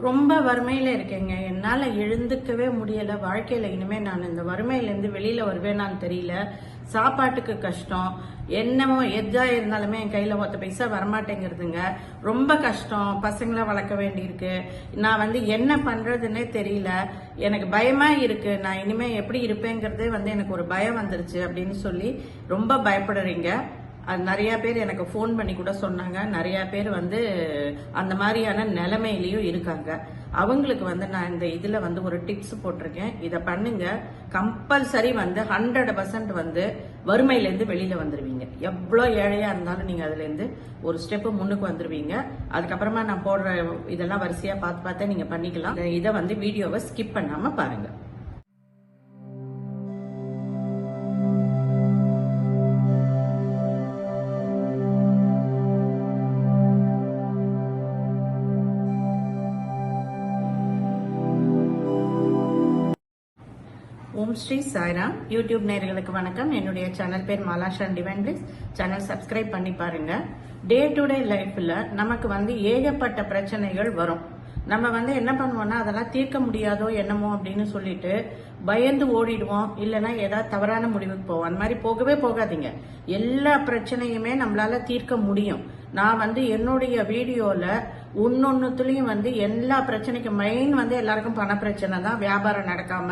ரொம்ப வறுமையில இருக்கேங்க. என்னால எழுந்துக்கவே முடியல. வாழ்க்கையில இனிமே நான் இந்த வறுமையில இருந்து வெளியில வருவேனான்னு தெரியல. சாப்பாட்டுக்கு கஷ்டம். என்னமோ எதா இருந்தாலுமே என் கையில ஒத்த பைசா வரமாட்டேங்கிறதுங்க. ரொம்ப கஷ்டம். பசங்களை வளர்க்க வேண்டியிருக்கு. நான் வந்து என்ன பண்றதுன்னே தெரியல. எனக்கு பயமா இருக்கு. நான் இனிமே எப்படி இருப்பேங்கிறதே வந்து எனக்கு ஒரு பயம் வந்துருச்சு அப்படின்னு சொல்லி ரொம்ப பயப்படுறீங்க. நிறைய பேர் எனக்கு ஃபோன் பண்ணி கூட சொன்னாங்க. நிறைய பேர் வந்து அந்த மாதிரியான நிலைமையிலையும் இருக்காங்க. அவங்களுக்கு வந்து நான் இந்த இதில் வந்து ஒரு டிப்ஸ் போட்டிருக்கேன். இதை பண்ணுங்க. கம்பல்சரி வந்து ஹண்ட்ரட் பர்சன்ட் வந்து வறுமையிலேருந்து வெளியில் வந்துடுவீங்க எவ்வளோ ஏழையாக இருந்தாலும் நீங்கள் அதுலேருந்து ஒரு ஸ்டெப் முன்னுக்கு வந்துடுவீங்க அதுக்கப்புறமா நான் போடுற இதெல்லாம் வரிசையாக பார்த்து பார்த்தே நீங்கள் பண்ணிக்கலாம். இதை வந்து வீடியோவை ஸ்கிப் பண்ணாமல் பாருங்கள் ஓம் ஸ்ரீ சாய்ராம். யூடியூப் நேர்களுக்கு வணக்கம். என்னுடைய சேனல் பேர் Malasha divine bliss channel subscribe பண்ணி பாருங்க. டே டு டே லைஃப்ல நமக்கு வந்து ஏகப்பட்ட பிரச்சனைகள் வரும். நம்ம வந்து என்ன பண்ணுவோம்னா அதெல்லாம் தீர்க்க முடியாதோ என்னமோ அப்படின்னு சொல்லிட்டு பயந்து ஓடிடுவோம். இல்லைன்னா ஏதாவது தவறான முடிவுக்கு போவோம். அந்த மாதிரி போகவே போகாதீங்க. எல்லா பிரச்சனையுமே நம்மளால தீர்க்க முடியும். நான் வந்து என்னுடைய வீடியோல ஒன்னொன்னுத்துலயும் வந்து எல்லா பிரச்சனைக்கும் மெயின் வந்து எல்லாருக்கும் பண பிரச்சனை தான் வியாபாரம் நடக்காம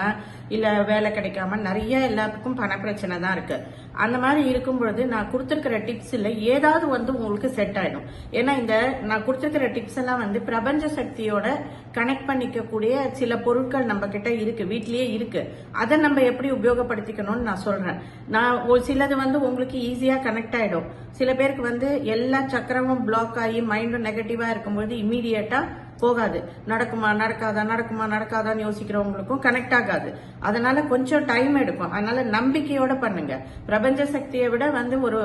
இல்ல வேலை கிடைக்காம நிறைய எல்லாத்துக்கும் பண பிரச்சனை தான் இருக்கு. அந்த மாதிரி இருக்கும் பொழுது நான் கொடுத்துருக்கிற டிப்ஸ்ல ஏதாவது வந்து உங்களுக்கு செட் ஆயிடும். ஏன்னா இந்த நான் கொடுத்துருக்கிற டிப்ஸ் எல்லாம் வந்து பிரபஞ்ச சக்தியோட கனெக்ட் பண்ணிக்கக்கூடிய சில பொருட்கள் நம்ம கிட்ட இருக்கு வீட்லயே இருக்கு. அதை நம்ம எப்படி உபயோகப்படுத்திக்கணும்னு நான் சொல்றேன். நான் ஒரு சிலது வந்து உங்களுக்கு ஈஸியா கனெக்ட் ஆயிடும். சில பேருக்கு வந்து எல்லா சக்கரமும் பிளாக் ஆகி மைண்டும் நெகட்டிவா இருக்கும்போது வந்து இம்மீடியட்டா போகாது. நடக்குமா நடக்காதா நடக்குமா நடக்காதான்னு யோசிக்கிறவங்களுக்கும் கனெக்ட் ஆகாது. அதனால கொஞ்சம் டைம் எடுக்கும். அதனால நம்பிக்கையோட பண்ணுங்க. பிரபஞ்ச சக்தியை விட வந்து ஒரு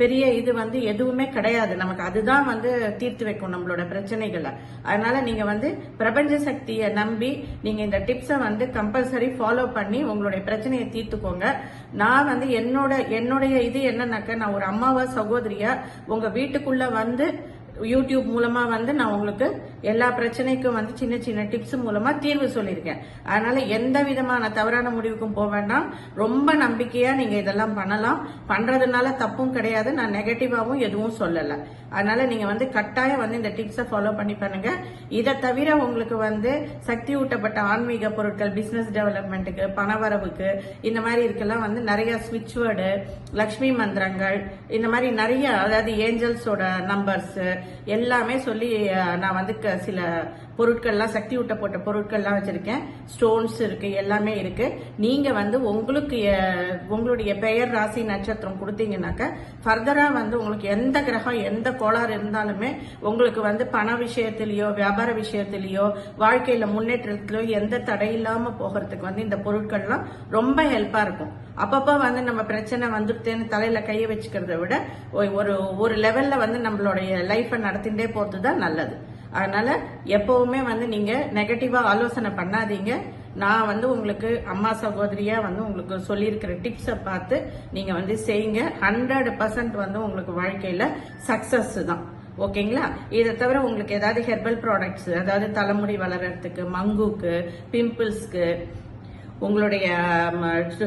பெரிய இது வந்து எதுவுமே கிடையாது. நமக்கு அதுதான் வந்து தீர்த்து வைக்கும் நம்மளோட பிரச்சனைகளை. அதனால நீங்க வந்து பிரபஞ்ச சக்தியை நம்பி நீங்க இந்த டிப்ஸை வந்து கம்பல்சரி ஃபாலோ பண்ணி உங்களுடைய பிரச்சனையை தீர்த்துக்கோங்க. நான் வந்து என்னோட என்னுடைய இது என்னன்னாக்க நான் ஒரு அம்மாவா சகோதரியா உங்க வீட்டுக்குள்ள வந்து யூடியூப் மூலமா வந்து நான் உங்களுக்கு எல்லா பிரச்சனைக்கும் வந்து சின்ன சின்ன டிப்ஸ் மூலமா தீர்வு சொல்லியிருக்கேன். அதனால எந்த விதமான தவறான முடிவுக்கும் போக வேண்டாம். ரொம்ப நம்பிக்கையா நீங்க இதெல்லாம் பண்ணலாம். பண்றதுனால தப்பும் கிடையாது. நான் நெகட்டிவாவும் எதுவும் சொல்லல. அதனால நீங்க வந்து கட்டாயம் வந்து இந்த டிப்ஸை ஃபாலோ பண்ணி பண்ணுங்க. இதை தவிர உங்களுக்கு வந்து சக்தி ஊட்டப்பட்ட ஆன்மீக பொருட்கள் பிசினஸ் டெவலப்மெண்ட்டுக்கு பணவரவுக்கு இந்த மாதிரி இருக்கலாம் வந்து நிறைய ஸ்விட்ச் வேர்டு லக்ஷ்மி மந்திரங்கள் இந்த மாதிரி நிறைய அதாவது ஏஞ்சல்ஸோட நம்பர்ஸ் எல்லாமே சொல்லி நான் வந்து இருக்க சில பொருட்கள்லாம் சக்தி ஊட்டப்பட்ட பொருட்கள்லாம் வச்சிருக்கேன். ஸ்டோன்ஸ் இருக்கு எல்லாமே இருக்கு. நீங்க வந்து உங்களுக்கு உங்களுடைய பெயர் ராசி நட்சத்திரம் கொடுத்தீங்கன்னாக்கா ஃபர்தரா வந்து உங்களுக்கு எந்த கிரகம் எந்த கோளாறு இருந்தாலுமே உங்களுக்கு வந்து பண விஷயத்திலயோ வியாபார விஷயத்திலயோ வாழ்க்கையில முன்னேற்றத்திலயோ எந்த தடை இல்லாம போகிறதுக்கு வந்து இந்த பொருட்கள்லாம் ரொம்ப ஹெல்ப்பா இருக்கும். அப்பப்போ வந்து நம்ம பிரச்சனை வந்துட்டேன்னு தலையில கைய வச்சுக்கிறத விட ஒ- ஒரு ஒரு லெவல்ல வந்து நம்மளுடைய லைஃபை நடத்திட்டே போகிறது தான் நல்லது. அதனால எப்பவுமே வந்து நீங்க நெகட்டிவா ஆலோசனை பண்ணாதீங்க. நான் வந்து உங்களுக்கு அம்மா சகோதரியா வந்து உங்களுக்கு சொல்லியிருக்கிற டிப்ஸை பார்த்து நீங்க வந்து செய்யுங்க. ஹண்ட்ரட் பர்சன்ட் வந்து உங்களுக்கு வாழ்க்கையில சக்சஸ் தான். ஓகேங்களா? இதை தவிர உங்களுக்கு ஏதாவது ஹெர்பல் ப்ராடக்ட்ஸ் அதாவது தலைமுடி வளர்கிறதுக்கு மங்குக்கு பிம்பிள்ஸ்க்கு உங்களுடைய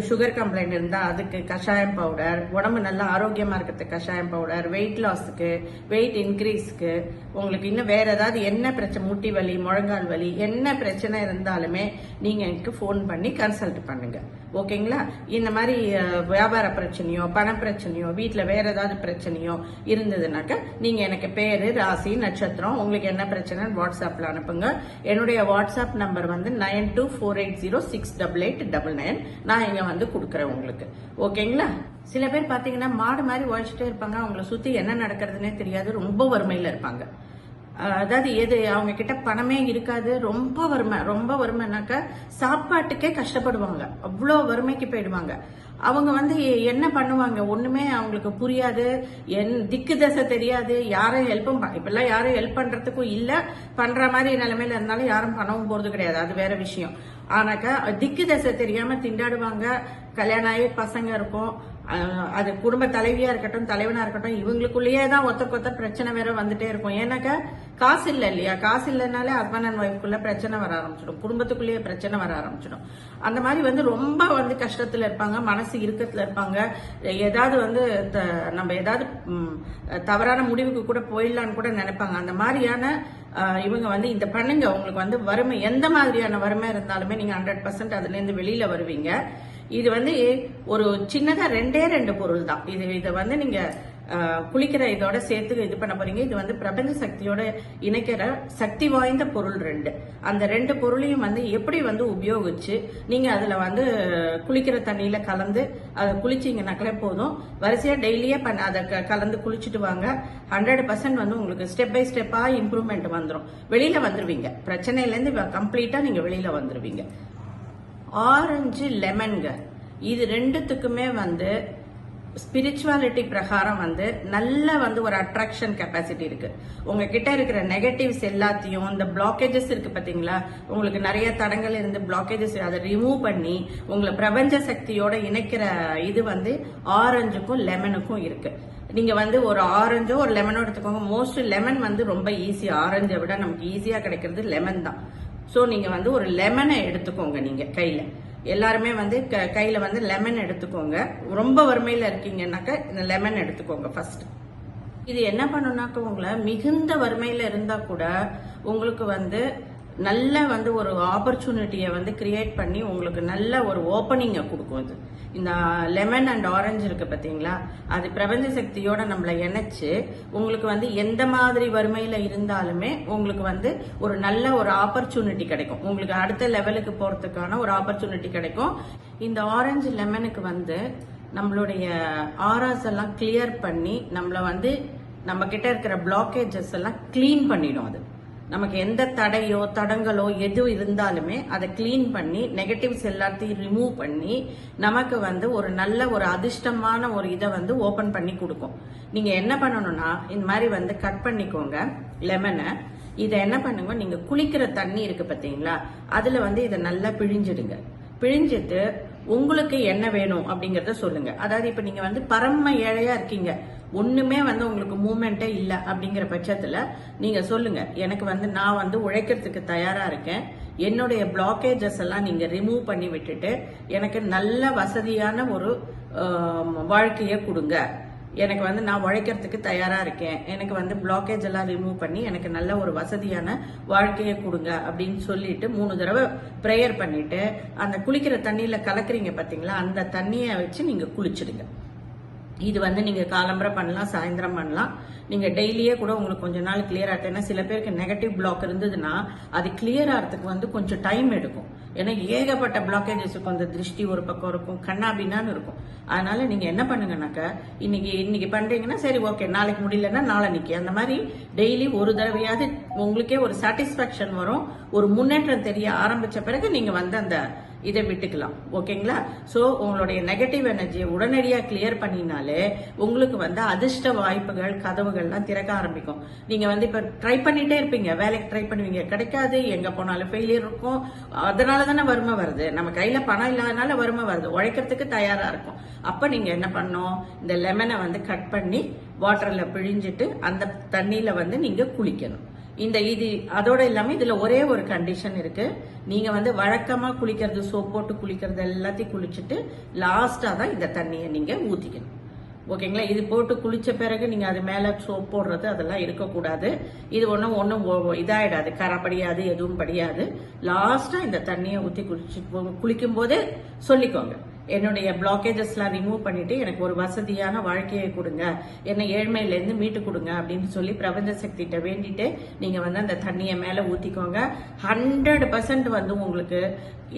சுகர் கம்ப்ளைண்ட் இருந்தா அதுக்கு கஷாயம் பவுடர் உடம்பு நல்லா ஆரோக்கியமா இருக்கிறதுக்கு கஷாயம் பவுடர் வெயிட் லாஸுக்கு வெயிட் இன்க்ரீஸ்க்கு உங்களுக்கு இன்னும் வேற ஏதாவது என்ன பிரச்சனை முட்டி வலி முழங்கால் வலி என்ன பிரச்சனை இருந்தாலுமே நீங்க எனக்கு ஃபோன் பண்ணி கன்சல்ட் பண்ணுங்க. ஓகேங்களா? இந்த மாதிரி வியாபார பிரச்சனையோ பண பிரச்சனையோ வீட்டில் வேற ஏதாவது பிரச்சனையோ இருந்ததுனாக்க நீங்க எனக்கு பேரு ராசி நட்சத்திரம் உங்களுக்கு என்ன பிரச்சனைன்னு வாட்ஸ்அப்ல அனுப்புங்க. என்னுடைய வாட்ஸ்அப் நம்பர் வந்து nine two four eight zero six double eight double nine நான் இங்க வந்து கொடுக்குறேன் உங்களுக்கு. ஓகேங்களா சில பேர் பாத்தீங்கன்னா மாடு மாதிரி உழைச்சிட்டே இருப்பாங்க. அவங்கள சுத்தி என்ன நடக்கிறதுனே தெரியாது. ரொம்ப வறுமையில இருப்பாங்க. அதாவது எது அவங்க கிட்ட பணமே இருக்காது. ரொம்ப வறுமை. ரொம்ப வறுமைனாக்க சாப்பாட்டுக்கே கஷ்டப்படுவாங்க. அவ்வளோ வறுமைக்கு போயிடுவாங்க. அவங்க வந்து என்ன பண்ணுவாங்க? ஒண்ணுமே அவங்களுக்கு புரியாது. என் திக்கு தசை தெரியாது. யாரும் ஹெல்ப்பும் இப்பெல்லாம் யாரும் ஹெல்ப் பண்றதுக்கும் இல்ல. பண்ற மாதிரி நிலைமையில இருந்தாலும் யாரும் பண்ணவும் போறது கிடையாது. அது வேற விஷயம். ஆனாக்கா திக்கு தசை தெரியாம திண்டாடுவாங்க. கல்யாணம் ஆகி பசங்க இருக்கும். அது குடும்ப தலைவியா இருக்கட்டும் தலைவனா இருக்கட்டும் இவங்களுக்குள்ளேயே தான் ஒருத்தருக்கு ஒருத்தர் பிரச்சனை வேற வந்துட்டே இருக்கும். ஏன்னாக்கா காசு இல்லை இல்லையா? காசு இல்லைனாலே ஹஸ்பண்ட் அண்ட் ஒய்ஃப்குள்ள பிரச்சனை வர ஆரம்பிச்சிடும். குடும்பத்துக்குள்ளேயே பிரச்சனை வர ஆரம்பிச்சிடும். அந்த மாதிரி வந்து ரொம்ப வந்து கஷ்டத்துல இருப்பாங்க மனசு இறுக்கத்துல இருப்பாங்க. ஏதாவது வந்து த- நம்ம ஏதாவது தவறான முடிவுக்கு கூட போயிடலான்னு கூட நினைப்பாங்க. அந்த மாதிரியான இவங்க வந்து இந்த பண்ணுங்க உங்களுக்கு வந்து வறுமை எந்த மாதிரியான வறுமை இருந்தாலுமே நீங்க ஹண்ட்ரட் பர்சன்ட் அதுல இருந்து வெளியில வருவீங்க. இது வந்து ஒரு சின்னதா ரெண்டே ரெண்டு பொருள் தான். இது இதை வந்து நீங்க குளிக்கிற இதோட சேர்த்து இது பண்ண போறீங்க. இது வந்து பிரபஞ்ச சக்தியோட இணைக்கிற சக்தி வாய்ந்த பொருள் ரெண்டு. அந்த ரெண்டு பொருளையும் வந்து எப்படி வந்து உபயோகிச்சு நீங்க அதுல வந்து குளிக்கிற தண்ணியில கலந்து அதை குளிச்சீங்கன்னாக்களே போதும். வரிசையா டெய்லியே பண்ண அதை க- கலந்து குளிச்சுட்டு வாங்க. ஹண்ட்ரட் பர்சன்ட் வந்து உங்களுக்கு ஸ்டெப் பை ஸ்டெப்பா இம்ப்ரூவ்மெண்ட் வந்துடும் வெளியில வந்துருவீங்க. பிரச்சனையில இருந்து கம்ப்ளீட்டா நீங்க வெளியில வந்துருவீங்க. ஆரஞ்சு லெமன்க இது ரெண்டுத்துக்குமே வந்து ஸ்பிரிச்சுவாலிட்டி பிரகாரம் வந்து நல்ல வந்து ஒரு அட்ராக்ஷன் கெப்பாசிட்டி இருக்கு. உங்ககிட்ட இருக்கிற நெகட்டிவ்ஸ் எல்லாத்தையும் இந்த பிளாக்கேஜஸ் இருக்கு பாத்தீங்களா? உங்களுக்கு நிறைய தடங்கள் இருந்து பிளாக்கேஜஸ் அதை ரிமூவ் பண்ணி உங்களை பிரபஞ்ச சக்தியோட இணைக்கிற இது வந்து ஆரஞ்சுக்கும் லெமனுக்கும் இருக்கு. நீங்க வந்து ஒரு ஆரஞ்சோ ஒரு லெமனோ எடுத்துக்கோங்க. மோஸ்ட் லெமன் வந்து ரொம்ப ஈஸி ஆரஞ்சை விட நமக்கு ஈஸியா கிடைக்கிறது லெமன் தான். ஸோ நீங்கள் வந்து ஒரு லெமனை எடுத்துக்கோங்க நீங்கள் கையில். எல்லாருமே வந்து க- கையில் வந்து லெமன் எடுத்துக்கோங்க. ரொம்ப வறுமையில் இருக்கீங்கன்னாக்கா இந்த லெமன் எடுத்துக்கோங்க ஃபர்ஸ்ட் இது என்ன பண்ணுனாக்க உங்களை மிகுந்த வறுமையில் இருந்தால் கூட உங்களுக்கு வந்து நல்ல வந்து ஒரு ஆப்பர்ச்சுனிட்டியை வந்து கிரியேட் பண்ணி உங்களுக்கு நல்ல ஒரு ஓப்பனிங்கை கொடுக்கும் இது. இந்த லெமன் அண்ட் ஆரஞ்சு இருக்கு பார்த்தீங்களா அது பிரபஞ்ச சக்தியோட நம்மளை இணைச்சு உங்களுக்கு வந்து எந்த மாதிரி வறுமையில இருந்தாலுமே உங்களுக்கு வந்து ஒரு நல்ல ஒரு ஆப்பர்ச்சுனிட்டி கிடைக்கும். உங்களுக்கு அடுத்த லெவலுக்கு போறதுக்கான ஒரு ஆப்பர்ச்சுனிட்டி கிடைக்கும். இந்த ஆரஞ்சு லெமனுக்கு வந்து நம்மளுடைய ஆராஸ் எல்லாம் கிளியர் பண்ணி நம்மளை வந்து நம்ம கிட்ட இருக்கிற பிளாக்கேஜஸ் எல்லாம் க்ளீன் பண்ணிடும் அது. நமக்கு எந்த தடையோ தடங்களோ எது இருந்தாலுமே அதை க்ளீன் பண்ணி நெகட்டிவ்ஸ் எல்லாத்தையும் ரிமூவ் பண்ணி நமக்கு வந்து ஒரு நல்ல ஒரு அதிர்ஷ்டமான ஒரு இதை வந்து ஓபன் பண்ணி கொடுக்கும். நீங்க என்ன பண்ணணும்னா இந்த மாதிரி வந்து கட் பண்ணிக்கோங்க லெமனை இதை என்ன பண்ணுங்க நீங்க குளிக்கிற தண்ணி இருக்கு பாத்தீங்களா அதுல வந்து இதை நல்லா பிழிஞ்சிடுங்க. பிழிஞ்சிட்டு உங்களுக்கு என்ன வேணும் அப்படிங்கறத சொல்லுங்க. அதாவது இப்ப நீங்க வந்து பரம ஏழையா இருக்கீங்க. ஒண்ணுமே வந்து உங்களுக்கு மூமெண்டே இல்ல அப்படிங்கிற பட்சத்துல நீங்க சொல்லுங்க. எனக்கு வந்து நான் வந்து உழைக்கிறதுக்கு தயாரா இருக்கேன். என்னுடைய பிளாக்கேஜஸ் எல்லாம் நீங்க ரிமூவ் பண்ணி விட்டுட்டு எனக்கு நல்ல வசதியான ஒரு வாழ்க்கையை வாழ்க்கைய கொடுங்க. எனக்கு வந்து நான் உழைக்கிறதுக்கு தயாரா இருக்கேன். எனக்கு வந்து பிளாக்கேஜ் எல்லாம் ரிமூவ் பண்ணி எனக்கு நல்ல ஒரு வசதியான வாழ்க்கையை கொடுங்க அப்படின்னு சொல்லிட்டு மூணு தடவை ப்ரேயர் பண்ணிட்டு அந்த குளிக்கிற தண்ணியில கலக்குறீங்க பாத்தீங்களா? அந்த தண்ணியை வச்சு நீங்க குளிச்சிடுங்க. இது வந்து நீங்க காலம்பரை பண்ணலாம் சாயந்தரம் பண்ணலாம். நீங்க டெய்லியே கூட உங்களுக்கு கொஞ்ச நாள் கிளியர் ஆகும் ஏன்னா சில பேருக்கு நெகட்டிவ் பிளாக் இருந்ததுன்னா அது கிளியர் ஆகிறதுக்கு வந்து கொஞ்சம் டைம் எடுக்கும். ஏன்னா ஏகப்பட்ட பிளாக்கேஜஸ் இருக்கும். அந்த திருஷ்டி ஒரு பக்கம் இருக்கும் கண்ணாபின்னான்னு இருக்கும். அதனால நீங்க என்ன பண்ணுங்கனாக்க இன்னைக்கு இன்னைக்கு பண்றீங்கன்னா சரி ஓகே நாளைக்கு முடியலன்னா நாளைக்கு. அந்த மாதிரி டெய்லி ஒரு தடவையாவது உங்களுக்கே ஒரு சாட்டிஸ்பாக்சன் வரும். ஒரு முன்னேற்றம் தெரிய ஆரம்பிச்ச பிறகு நீங்க வந்து அந்த இதை விட்டுக்கலாம். ஓகேங்களா? ஸோ உங்களுடைய நெகட்டிவ் எனர்ஜியை உடனடியாக கிளியர் பண்ணினாலே உங்களுக்கு வந்து அதிர்ஷ்ட வாய்ப்புகள் கதவுகள்லாம் திறக்க ஆரம்பிக்கும். நீங்கள் வந்து இப்போ ட்ரை பண்ணிட்டே இருப்பீங்க. வேலைக்கு ட்ரை பண்ணுவீங்க. கிடைக்காது. எங்கே போனாலும் ஃபெயிலியர் இருக்கும். அதனால தானே வறுமை வருது. நம்ம கையில் பணம் இல்லாதனால வறுமை வருது. உழைக்கிறதுக்கு தயாராக இருக்கும். அப்போ நீங்கள் என்ன பண்ணோம் இந்த லெமனை வந்து கட் பண்ணி வாட்டரில் பிழிஞ்சிட்டு அந்த தண்ணியில் வந்து நீங்கள் குளிக்கணும். இந்த இது அதோட இல்லாம இதுல ஒரே ஒரு கண்டிஷன் இருக்கு. நீங்க வந்து வழக்கமா குளிக்கிறது சோப் போட்டு குளிக்கிறது எல்லாத்தையும் குளிச்சுட்டு லாஸ்டா தான் இந்த தண்ணியை நீங்க ஊத்திக்கணும். ஓகேங்களா? இது போட்டு குளிச்ச பிறகு நீங்க அது மேல சோப் போடுறது அதெல்லாம் இருக்கக்கூடாது. இது ஒன்றும் ஒன்றும் இதாயிடாது. கரை படியாது எதுவும் படியாது. லாஸ்டா இந்த தண்ணியை ஊத்தி குளிச்சு குளிக்கும் போதே சொல்லிக்கோங்க. என்னுடைய பிளாக்கேஜஸ்லாம் ரிமூவ் பண்ணிட்டு எனக்கு ஒரு வசதியான வாழ்க்கையை கொடுங்க. என்னை ஏழ்மையிலேருந்து மீட்டு கொடுங்க அப்படின்னு சொல்லி பிரபஞ்ச சக்திகிட்ட வேண்டிட்டு நீங்கள் வந்து அந்த தண்ணியை மேலே ஊற்றிக்கோங்க ஹண்ட்ரட் பர்சன்ட் வந்து உங்களுக்கு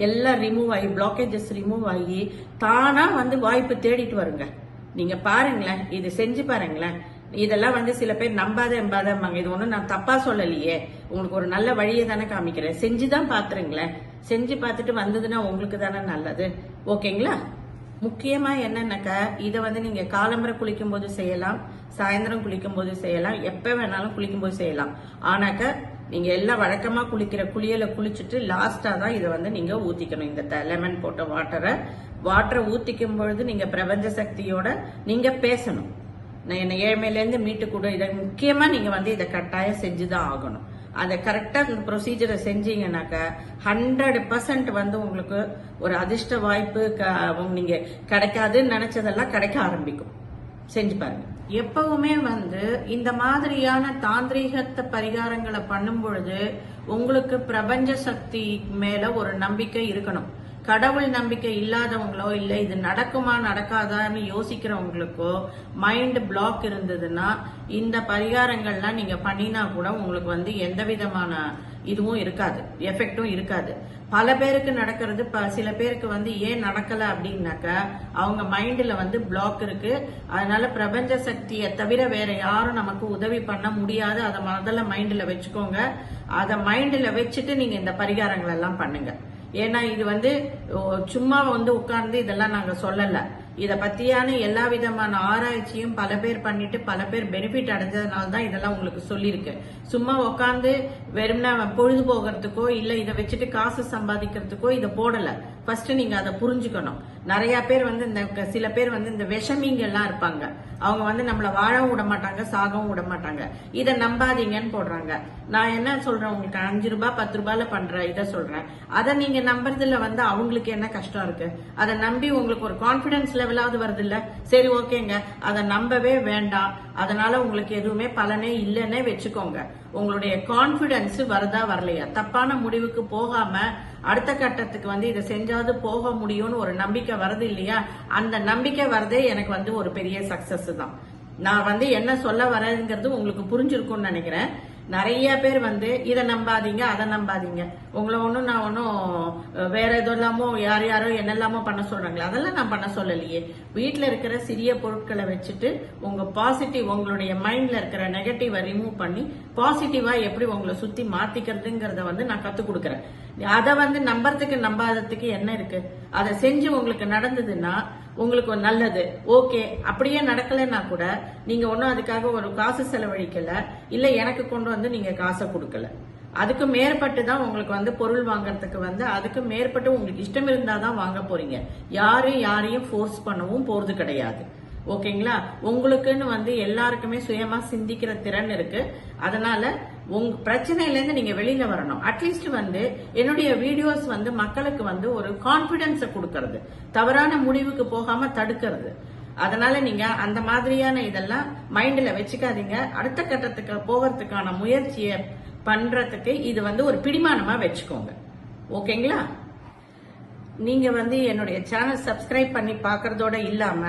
எல்லாம் ரிமூவ் ஆகி பிளாக்கேஜஸ் ரிமூவ் ஆகி தானாக வந்து வாய்ப்பு தேடிட்டு வருங்க. நீங்கள் பாருங்களேன் இது செஞ்சு பாருங்களேன். இதெல்லாம் வந்து சில பேர் நம்பாத எம்பாதம்பாங்க. இது ஒன்றும் நான் தப்பாக சொல்லலையே. உங்களுக்கு ஒரு நல்ல வழியை தானே காமிக்கிறேன். செஞ்சு தான் பார்த்துருங்களேன் செஞ்சு பார்த்துட்டு வந்ததுன்னா உங்களுக்கு தானே நல்லது. ஓகேங்களா? முக்கியமா என்னன்னாக்கா இதை வந்து நீங்க காலம்பரை குளிக்கும் போது செய்யலாம் சாயந்தரம் குளிக்கும் போது செய்யலாம் எப்ப வேணாலும் குளிக்கும் போது செய்யலாம். ஆனாக்க நீங்க எல்லாம் வழக்கமா குளிக்கிற குளியல குளிச்சுட்டு லாஸ்டா தான் இதை வந்து நீங்க ஊத்திக்கணும். இந்த லெமன் போட்ட வாட்டரை வாட்டரை ஊத்திக்கும் பொழுது நீங்க பிரபஞ்ச சக்தியோட நீங்க பேசணும். நான் என்னை ஏழ்மையிலேருந்து மீட்டு கூட. இதை முக்கியமா நீங்க வந்து இதை கட்டாயம் செஞ்சுதான் ஆகணும். அதை கரெக்டாக அந்த ப்ரொசீஜரை செஞ்சீங்கன்னாக்கா ஹண்ட்ரட் பர்சன்ட் வந்து உங்களுக்கு ஒரு அதிர்ஷ்ட வாய்ப்பு க- நீங்க கிடைக்காதுன்னு நினைச்சதெல்லாம் கிடைக்க ஆரம்பிக்கும். செஞ்சு பாருங்க. எப்பவுமே வந்து இந்த மாதிரியான தாந்திரீகத்தை பரிகாரங்களை பண்ணும் பொழுது உங்களுக்கு பிரபஞ்ச சக்தி மேல ஒரு நம்பிக்கை இருக்கணும். கடவுள் நம்பிக்கை இல்லாதவங்களோ இல்ல இது நடக்குமா நடக்காதான்னு யோசிக்கிறவங்களுக்கோ மைண்ட் பிளாக் இருந்ததுன்னா இந்த பரிகாரங்கள்லாம் நீங்க பண்ணினா கூட உங்களுக்கு வந்து எந்த விதமான இதுவும் இருக்காது எஃபெக்டும் இருக்காது. பல பேருக்கு நடக்கிறது ப- சில பேருக்கு வந்து ஏன் நடக்கல அப்படின்னாக்க அவங்க மைண்டில் வந்து பிளாக் இருக்கு. அதனால பிரபஞ்ச சக்தியை தவிர வேற யாரும் நமக்கு உதவி பண்ண முடியாது. அதை முதல்ல மைண்டில் வச்சுக்கோங்க. அதை மைண்டில் வச்சுட்டு நீங்க இந்த பரிகாரங்கள் எல்லாம் பண்ணுங்க. ஏன்னா இது வந்து சும்மா வந்து உட்கார்ந்து இதெல்லாம் நாங்க சொல்லல. இதை பத்தியான எல்லா விதமான ஆராய்ச்சியும் பல பேர் பண்ணிட்டு பல பேர் பெனிஃபிட் அடைஞ்சதுனால தான் இதெல்லாம் உங்களுக்கு சொல்லியிருக்கு. சும்மா உட்காந்து வெறும்னா பொழுது போகிறதுக்கோ இல்லை இதை வச்சுட்டு காசு சம்பாதிக்கிறதுக்கோ இதை போடலை. ஃபர்ஸ்ட் நீங்க அதை புரிஞ்சுக்கணும். நிறைய பேர் வந்து இந்த க- சில பேர் வந்து இந்த விஷமிங்க எல்லாம் இருப்பாங்க. அவங்க வந்து நம்மளை வாழவும் விட மாட்டாங்க சாகவும் விட மாட்டாங்க. இதை நம்பாதீங்கன்னு போடுறாங்க. நான் என்ன சொல்றேன் உங்களுக்கு அஞ்சு ரூபாய் பத்து ரூபாயில பண்ற இதை சொல்றேன். அதை நீங்க நம்புறதுல வந்து அவங்களுக்கு என்ன கஷ்டம் இருக்கு? அதை நம்பி உங்களுக்கு ஒரு கான்பிடன்ஸ்ல லெவலாவது வருது இல்ல சரி ஓகேங்க. அதை நம்பவே வேண்டாம். அதனால உங்களுக்கு எதுவுமே பலனே இல்லைன்னே வச்சுக்கோங்க. உங்களுடைய கான்பிடன்ஸ் வருதா வரலையா? தப்பான முடிவுக்கு போகாம அடுத்த கட்டத்துக்கு வந்து இதை செஞ்சாவது போக முடியும்னு ஒரு நம்பிக்கை வருது இல்லையா? அந்த நம்பிக்கை வரதே எனக்கு வந்து ஒரு பெரிய சக்சஸ் தான். நான் வந்து என்ன சொல்ல வரேங்கிறது உங்களுக்கு புரிஞ்சிருக்கும்னு நினைக்கிறேன். நிறைய பேர் வந்து இதை நம்பாதீங்க அதை நம்பாதீங்க. உங்களை ஒன்றும் நான் ஒன்றும் வேற எதெல்லாமோ யார் யாரோ என்னெல்லாமோ பண்ண சொல்றாங்களே அதெல்லாம் நான் பண்ண சொல்லலையே. வீட்டில் இருக்கிற சிறிய பொருட்களை வச்சுட்டு உங்க பாசிட்டிவ் உங்களுடைய மைண்ட்ல இருக்கிற நெகட்டிவை ரிமூவ் பண்ணி பாசிட்டிவா எப்படி உங்களை சுத்தி மாத்திக்கிறதுங்கிறத வந்து நான் கத்துக் கொடுக்குறேன். அதை வந்து நம்புறதுக்கு நம்பாததுக்கு என்ன இருக்கு? அதை செஞ்சு உங்களுக்கு நடந்ததுன்னா உங்களுக்கு ஒரு நல்லது. ஓகே அப்படியே நடக்கலைன்னா கூட நீங்க ஒன்றும் அதுக்காக ஒரு காசு செலவழிக்கல. இல்ல எனக்கு கொண்டு வந்து நீங்க காசை கொடுக்கல. அதுக்கு மேற்பட்டு தான் உங்களுக்கு வந்து பொருள் வாங்குறதுக்கு வந்து அதுக்கு மேற்பட்டு உங்களுக்கு இஷ்டம் இருந்தாதான் வாங்க போறீங்க. யாரும் யாரையும் ஃபோர்ஸ் பண்ணவும் போறது கிடையாது. ஓகேங்களா? உங்களுக்குன்னு வந்து எல்லாருக்குமே சுயமா சிந்திக்கிற திறன் இருக்கு. அதனால உங்க பிரச்சனையில இருந்து நீங்க வெளியில வரணும். அட்லீஸ்ட் வந்து என்னுடைய வீடியோஸ் வந்து மக்களுக்கு வந்து ஒரு கான்பிடன்ஸ கொடுக்கறது. தவறான முடிவுக்கு போகாம தடுக்கிறது. அதனால நீங்க அந்த மாதிரியான இதெல்லாம் மைண்ட்ல வச்சுக்காதீங்க. அடுத்த கட்டத்துக்கு போகிறதுக்கான முயற்சியை பண்றதுக்கு இது வந்து ஒரு பிடிமானமா வச்சுக்கோங்க. ஓகேங்களா? நீங்க வந்து என்னுடைய சேனல் சப்ஸ்கிரைப் பண்ணி பாக்குறதோட இல்லாம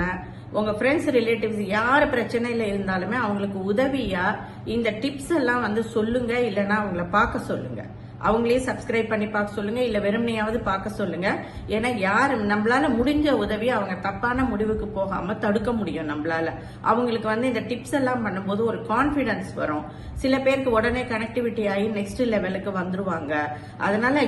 உங்க ஃப்ரெண்ட்ஸ் ரிலேட்டிவ்ஸ் யார் பிரச்சனையில இருந்தாலுமே அவங்களுக்கு உதவியா இந்த டிப்ஸ் எல்லாம் வந்து சொல்லுங்க இல்லைன்னா அவங்கள பார்க்க சொல்லுங்க. அவங்களே சப்ஸ்கிரைப் பண்ணி பார்க்க சொல்லுங்க இல்ல வெறுமனையாவது பார்க்க சொல்லுங்க. ஏன்னா யார் நம்மளால முடிஞ்ச உதவி அவங்க தப்பான முடிவுக்கு போகாம தடுக்க முடியும் நம்மளால. அவங்களுக்கு வந்து இந்த டிப்ஸ் எல்லாம் பண்ணும்போது ஒரு கான்பிடன்ஸ் வரும். சில பேருக்கு உடனே கனெக்டிவிட்டி ஆகி நெக்ஸ்ட் லெவலுக்கு வந்துருவாங்க. அதனால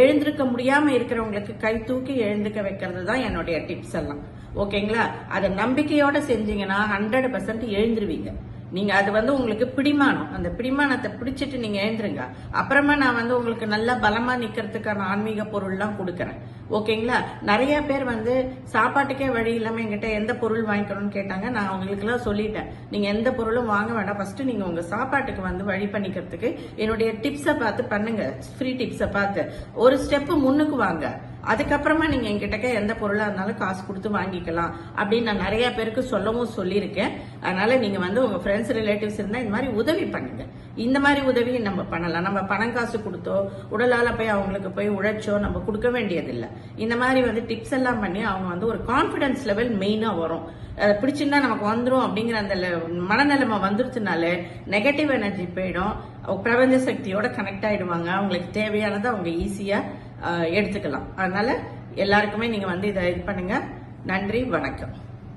எழுந்திருக்க முடியாம இருக்கிறவங்களுக்கு கை தூக்கி எழுந்துக்க வைக்கிறது தான் என்னுடைய டிப்ஸ் எல்லாம். ஓகேங்களா? அதை நம்பிக்கையோட செஞ்சீங்கன்னா ஹண்ட்ரட் பர்சன்ட் எழுந்துருவீங்க. நீங்க அது வந்து உங்களுக்கு பிடிமானம். அந்த பிடிமானத்தை பிடிச்சிட்டு நீங்க எழுந்துருங்க. அப்புறமா நான் வந்து உங்களுக்கு நல்லா பலமா நிக்கிறதுக்கான ஆன்மீக பொருள்லாம் கொடுக்கறேன். ஓகேங்களா? நிறைய பேர் வந்து சாப்பாட்டுக்கே வழி இல்லாம என்கிட்ட எந்த பொருள் வாங்கிக்கணும்னு கேட்டாங்க. நான் அவங்களுக்கு எல்லாம் சொல்லிட்டேன். நீங்க எந்த பொருளும் வாங்க வேண்டாம். ஃபர்ஸ்ட் நீங்க உங்க சாப்பாட்டுக்கு வந்து வழி பண்ணிக்கிறதுக்கு என்னுடைய டிப்ஸை பார்த்து பண்ணுங்க. ஃப்ரீ டிப்ஸை பார்த்து. ஒரு ஸ்டெப் முன்னுக்கு வாங்க. அதுக்கப்புறமா நீங்க என்கிட்ட எந்த பொருளா இருந்தாலும் காசு கொடுத்து வாங்கிக்கலாம் அப்படின்னு நான் நிறைய பேருக்கு சொல்லவும் சொல்லியிருக்கேன். அதனால நீங்க வந்து உங்க ஃப்ரெண்ட்ஸ் ரிலேட்டிவ்ஸ் இருந்தா இந்த மாதிரி உதவி பண்ணுங்க. இந்த மாதிரி உதவியை நம்ம பண்ணலாம். நம்ம பணம் காசு கொடுத்தோ உடலால போய் அவங்களுக்கு போய் உழைச்சோ நம்ம கொடுக்க வேண்டியதில்லை. இந்த மாதிரி வந்து டிப்ஸ் எல்லாம் பண்ணி அவங்க வந்து ஒரு கான்பிடன்ஸ் லெவல் மெயினா வரும். அதை பிடிச்சிருந்தா நமக்கு வந்துடும் அப்படிங்கிற அந்த மனநிலைமை வந்துருச்சுனாலே நெகட்டிவ் எனர்ஜி போயிடும். பிரபஞ்ச சக்தியோட கனெக்ட் ஆயிடுவாங்க. அவங்களுக்கு தேவையானதை அவங்க ஈஸியா எடுத்துக்கலாம். அதனால எல்லாருக்குமே நீங்க வந்து இதை இது பண்ணுங்க. நன்றி வணக்கம்.